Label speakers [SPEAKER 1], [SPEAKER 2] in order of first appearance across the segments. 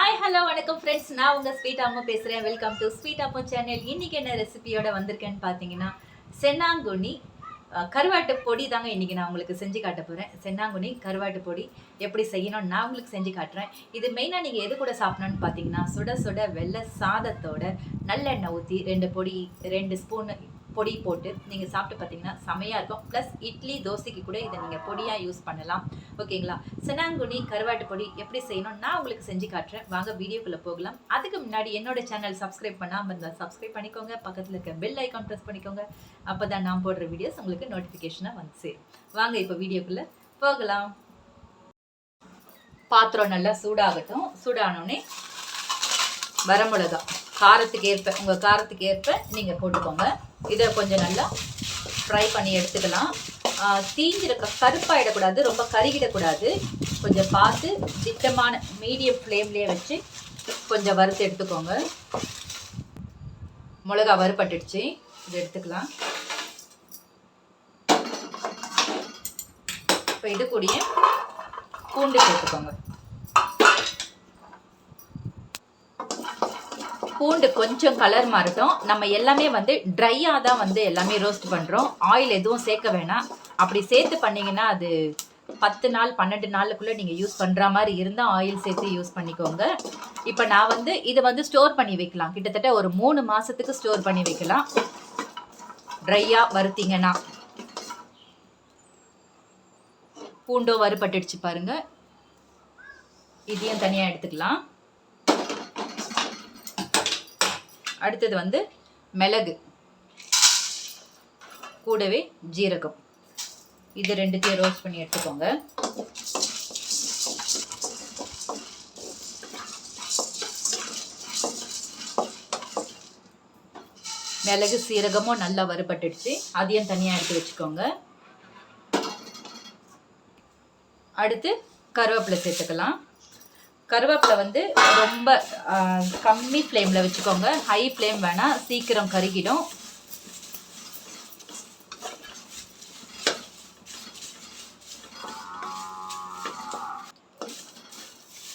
[SPEAKER 1] Hi hello வணக்கம் friends நான் உங்கள் ஸ்வீட் அம்மா பேசுகிறேன் welcome to sweet Amma channel இன்றைக்கி என்ன ரெசிபியோட வந்திருக்கேன்னு பார்த்தீங்கன்னா சென்னாங்குனி கருவாட்டு பொடி தாங்க இன்றைக்கி நான் உங்களுக்கு செஞ்சு காட்ட போகிறேன் சென்னாங்குனி கருவாட்டு பொடி எப்படி செய்யணும்னு நான் உங்களுக்கு செஞ்சு காட்டுறேன். இது மெயினாக நீங்கள் எது கூட சாப்பிடணும்னு பார்த்தீங்கன்னா சுட சுட வெள்ளை சாதத்தோட நல்லெண்ணெய் ஊற்றி ரெண்டு பொடி ரெண்டு ஸ்பூன் பொடி போட்டு நீங்கள் சாப்பிட்டு பார்த்தீங்கன்னா செமையாக இருக்கும். ப்ளஸ் இட்லி தோசைக்கு கூட இதை நீங்கள் பொடியாக யூஸ் பண்ணலாம். ஓகேங்களா செனாங்குனி கருவாட்டு பொடி எப்படி செய்யணும்? நான் உங்களுக்கு செஞ்சு காட்டுறேன். வாங்க வீடியோக்குள்ளே போகலாம். அதுக்கு முன்னாடி என்னோட சேனல் சப்ஸ்கிரைப் பண்ணாமல் இருந்தால் சப்ஸ்கிரைப் பண்ணிக்கோங்க. பக்கத்தில் இருக்க பெல் ஐக்கான் ப்ரெஸ் பண்ணிக்கோங்க. அப்போ தான் நான் போடுற வீடியோஸ் உங்களுக்கு நோட்டிஃபிகேஷனாக வந்து சேரும். வாங்க இப்போ வீடியோக்குள்ளே போகலாம். பாத்திரம் நல்லா சூடாகட்டும். சூடானோடனே வரமிளகா காரத்துக்கு ஏற்ப உங்கள் காரத்துக்கு ஏற்ப நீங்கள் போட்டுக்கோங்க. இதை கொஞ்சம் நல்லா ஃப்ரை பண்ணி எடுத்துக்கலாம். தீஞ்சிருக்க கருப்பாயிடக்கூடாது ரொம்ப கருகிடக்கூடாது. கொஞ்சம் பார்த்து திட்டமான மீடியம் ஃப்ளேம்லேயே வச்சு கொஞ்சம் வறுத்து எடுத்துக்கோங்க. மிளகா வறுபட்டுடுச்சு. இதை எடுத்துக்கலாம். இப்போ இது கூடயே பூண்டு சேர்த்துக்கோங்க. பூண்டு கொஞ்சம் கலர் மாறட்டும். நம்ம எல்லாமே வந்து ட்ரையாக தான் வந்து எல்லாமே ரோஸ்ட் பண்ணுறோம் ஆயில் எதுவும் சேர்க்க வேணாம். அப்படி சேர்த்து பண்ணிங்கன்னா அது பத்து நாள் பன்னெண்டு நாளுக்குள்ளே நீங்கள் யூஸ் பண்ணுற மாதிரி இருந்தால் ஆயில் சேர்த்து யூஸ் பண்ணிக்கோங்க. இப்போ நான் வந்து இதை வந்து ஸ்டோர் பண்ணி வைக்கலாம். கிட்டத்தட்ட ஒரு மூணு மாதத்துக்கு ஸ்டோர் பண்ணி வைக்கலாம். ட்ரையாக வறுத்தீங்கன்னா. பூண்டும் வறுபட்டுடுச்சு பாருங்கள் இதையும் தனியாக எடுத்துக்கலாம். அடுத்தது வந்து மிளகு. கூடவே ஜீரகம். இது ரெண்டுத்தையும் ரோஸ்ட் பண்ணி எடுத்துக்கோங்க. மிளகு சீரகமும் நல்லா வறுபட்டுடுச்சு. அதையும் தனியாக எடுத்து வச்சுக்கோங்க. அடுத்து கருவேப்பிலை சேர்த்துக்கலாம். கருவேப்பிலை வந்து ரொம்ப கம்மி ஃப்ளேமில் வச்சுக்கோங்க. ஹை ஃப்ளேம் வேணால் சீக்கிரம் கருகிடும்.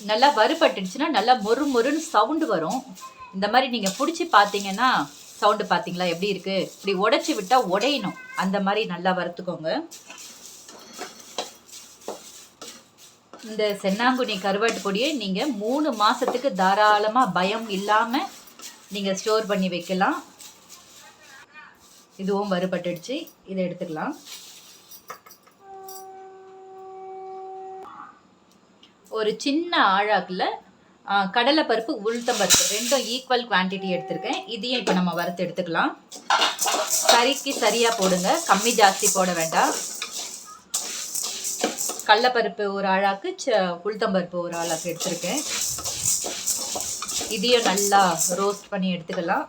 [SPEAKER 1] நல்லா வறுபட்டுடுச்சுன்னா நல்லா மொறு மொறுன்னு சவுண்டு வரும். இந்த மாதிரி நீங்கள் பிடிச்சி பார்த்தீங்கன்னா சவுண்டு பார்த்தீங்களா? எப்படி இருக்குது இப்படி உடச்சி விட்டால் உடையணும். அந்த மாதிரி நல்லா வறுத்துக்கோங்க. இந்த சென்னாங்குனி கருவாட்டு பொடியை நீங்கள் மூணு மாதத்துக்கு தாராளமாக பயம் இல்லாமல் நீங்கள் ஸ்டோர் பண்ணி வைக்கலாம். இதுவும் வறுபட்டுடுச்சு. இதை எடுத்துக்கலாம். ஒரு சின்ன ஆழாக்கில் கடலைப்பருப்பு உளுத்தம்பருப்பு ரெண்டும் ஈக்குவல் குவான்டிட்டி எடுத்திருக்கேன். இதையும் இப்போ நம்ம வறுத்து எடுத்துக்கலாம். சரிக்கு சரியாக போடுங்க. கம்மி ஜாஸ்தி போட வேண்டாம். கடலப்பருப்பு ஒரு ஆழாக்கு ச உளுத்தம்பருப்பு ஒரு ஆழாக்கு எடுத்திருக்கேன். இதையும் நல்லா ரோஸ்ட் பண்ணி எடுத்துக்கலாம்.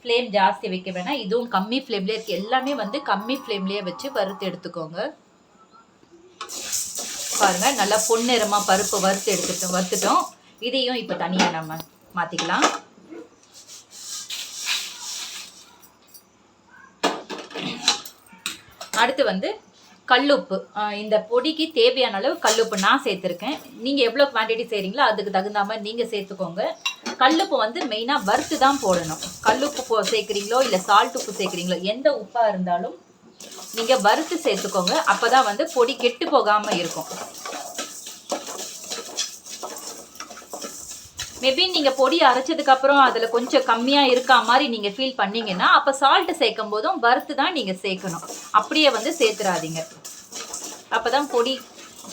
[SPEAKER 1] ஃப்ளேம் ஜாஸ்தி வைக்க வேணாம். இதுவும் கம்மி ஃப்ளேம்லேயே இருக்குது எல்லாமே வந்து கம்மி ஃப்ளேம்லேயே வச்சு வறுத்து எடுத்துக்கோங்க. பாருங்கள் நல்லா பொன்னிறமாக பருப்பு வறுத்து எடுத்துட்டோம் வறுத்துட்டோம். இதையும் இப்போ தனியாக நம்ம மாற்றிக்கலாம் அடுத்து வந்து கல்லுப்பு. இந்த பொடிக்கு தேவையான அளவு கல்லுப்பு நான் சேர்த்துருக்கேன். நீங்கள் எவ்வளோ குவான்டிட்டி செய்கிறீங்களோ அதுக்கு தகுந்த மாதிரி நீங்கள் சேர்த்துக்கோங்க. கல்லுப்பு வந்து மெயினாக வறுத்து தான் போடணும். கல்லுப்பு போ சேர்க்குறீங்களோ இல்லை சால்ட் உப்பு சேர்க்குறீங்களோ எந்த உப்பாக இருந்தாலும் நீங்கள் வறுத்து சேர்த்துக்கோங்க. அப்போ தான் வந்து பொடி கெட்டு போகாமல் இருக்கும். மேபி நீங்கள் பொடி அரைச்சதுக்கப்புறம் அதில் கொஞ்சம் கம்மியாக இருக்கா மாதிரி நீங்கள் ஃபீல் பண்ணீங்கன்னா அப்போ சால்ட்டு சேர்க்கும் போதும் வறுத்து தான் நீங்கள் சேர்க்கணும். அப்படியே வந்து சேர்த்துறாதீங்க. அப்போ தான் பொடி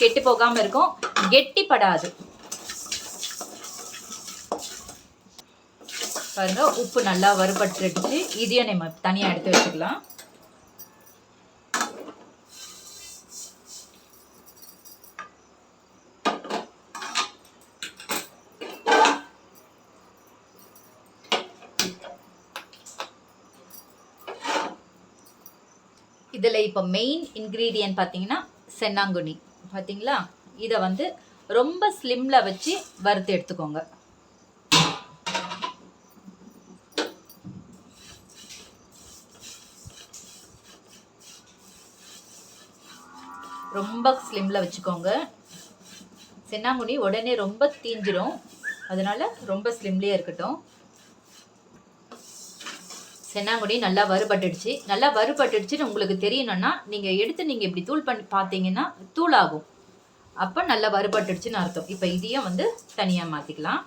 [SPEAKER 1] கெட்டு போகாமல் இருக்கும். கெட்டிப்படாது. பாருங்க உப்பு நல்லா வறுபட்டுருச்சு. இதையும் நம்ம தனியாக எடுத்து வச்சுக்கலாம். இதில் இப்போ மெயின் இன்க்ரீடியன்ட் பார்த்தீங்கன்னா சென்னாங்குனி பார்த்தீங்களா இதை வந்து ரொம்ப ஸ்லிம்மில் வச்சு வறுத்து எடுத்துக்கோங்க. ரொம்ப ஸ்லிம்மில் வச்சுக்கோங்க. சென்னாங்குனி உடனே ரொம்ப தீஞ்சிரும். அதனால ரொம்ப ஸ்லிம்லேயே இருக்கட்டும். சென்னாங்குடி நல்லா வறுபட்டுடுச்சு. நல்லா வறுபட்டுடுச்சுன்னு உங்களுக்கு தெரியணும்னா நீங்கள் எடுத்து நீங்கள் இப்படி தூள் பண்ணி பார்த்தீங்கன்னா தூள் ஆகும் அப்போ நல்லா வறுபட்டுடுச்சுன்னு அர்த்தம். இப்போ இதையும் வந்து தனியாக மாற்றிக்கலாம்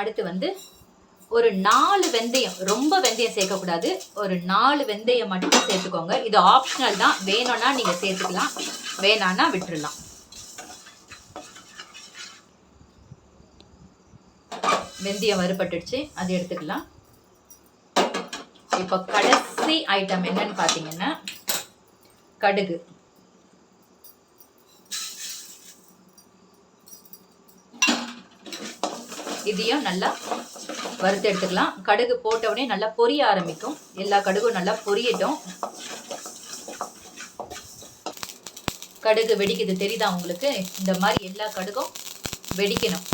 [SPEAKER 1] அடுத்து வந்து ஒரு நாலு வெந்தயம் ரொம்ப வெந்தயம் சேர்க்கக்கூடாது. ஒரு நாலு வெந்தயம் மட்டும் சேர்த்துக்கோங்க. இது ஆப்ஷனல் தான். வேணும்னா நீங்கள் சேர்த்துக்கலாம். வேணான்னா விட்டுறலாம். வெந்தயம் வறுபட்டுடுச்சு அது எடுத்துக்கலாம். இப்போ கடைசி ஐட்டம் என்னன்னு பார்த்தீங்கன்னா கடுகு. இதையும் நல்லா வறுத்து எடுத்துக்கலாம். கடுகு போட்ட உடனே நல்லா பொரிய ஆரம்பிக்கும். எல்லா கடுகும் நல்லா பொரியட்டும். கடுகு வெடிக்குது தெரியுதா உங்களுக்கு? இந்த மாதிரி எல்லா கடுகும் வெடிக்கணும்.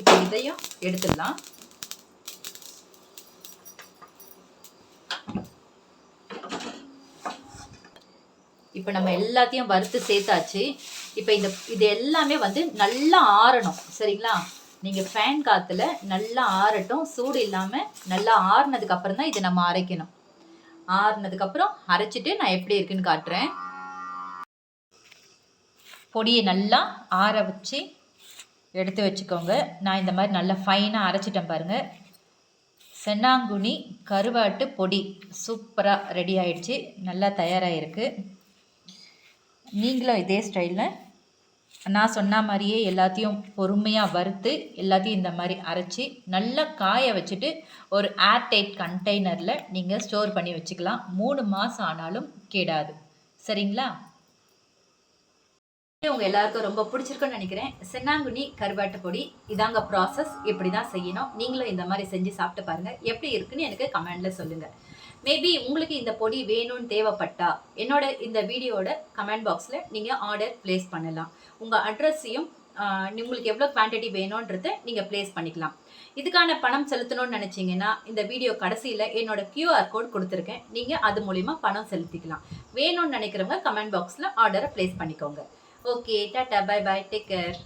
[SPEAKER 1] இப்போ இதையும் எடுத்துடலாம். இப்போ நம்ம எல்லாத்தையும் வறுத்து சேர்த்தாச்சு. இப்போ இந்த இது எல்லாமே வந்து நல்லா ஆறணும். சரிங்களா? நீங்கள் ஃபேன் காற்றுல நல்லா ஆறட்டும் சூடு இல்லாமல் நல்லா ஆறுனதுக்கு அப்புறம் தான் இதை நம்ம அரைக்கணும். ஆறுனதுக்கப்புறம் அரைச்சிட்டு நான் எப்படி இருக்குன்னு காட்டுறேன். பொடியை நல்லா ஆற வச்சு எடுத்து வச்சுக்கோங்க. நான் இந்த மாதிரி நல்லா ஃபைனாக அரைச்சிட்டேன் பாருங்கள் சென்னாங்குனி கருவாட்டு பொடி சூப்பராக ரெடி ஆயிடுச்சு. நல்லா தயாராகிருக்கு நீங்களும் இதே ஸ்டைலில் நான் சொன்ன மாதிரியே எல்லாத்தையும் பொறுமையாக வறுத்து எல்லாத்தையும் இந்த மாதிரி அரைச்சி நல்லா காய வச்சுட்டு ஒரு ஏர்டைட் கண்டெய்னரில் நீங்கள் ஸ்டோர் பண்ணி வச்சுக்கலாம். மூணு மாதம் ஆனாலும் கெடாது. சரிங்களா? உங்கள் எல்லாருக்கும் ரொம்ப பிடிச்சிருக்குன்னு நினைக்கிறேன். சென்னாங்குனி கருவாட்டு பொடி. இதாங்க ப்ராசஸ் இப்படி தான் செய்யணும். நீங்களும் இந்த மாதிரி செஞ்சு சாப்பிட்டு பாருங்கள் எப்படி இருக்குன்னு எனக்கு கமெண்டில் சொல்லுங்கள் மேபி உங்களுக்கு இந்த பொடி வேணும்னு தேவைப்பட்டா என்னோட இந்த வீடியோட கமெண்ட் பாக்ஸில் நீங்கள் ஆர்டர் ப்ளேஸ் பண்ணலாம். உங்கள் அட்ரஸையும் உங்களுக்கு எவ்வளோ குவான்டிட்டி வேணுன்றத நீங்கள் ப்ளேஸ் பண்ணிக்கலாம். இதுக்கான பணம் செலுத்தணும்னு நினச்சிங்கன்னா இந்த வீடியோ கடைசியில் என்னோட கியூஆர் கோட் கொடுத்துருக்கேன். நீங்கள் அது மூலிமா பணம் செலுத்திக்கலாம். வேணும்னு நினைக்கிறவங்க கமெண்ட் பாக்ஸில் ஆர்டரை ப்ளேஸ் பண்ணிக்கோங்க. Okay tata bye bye take care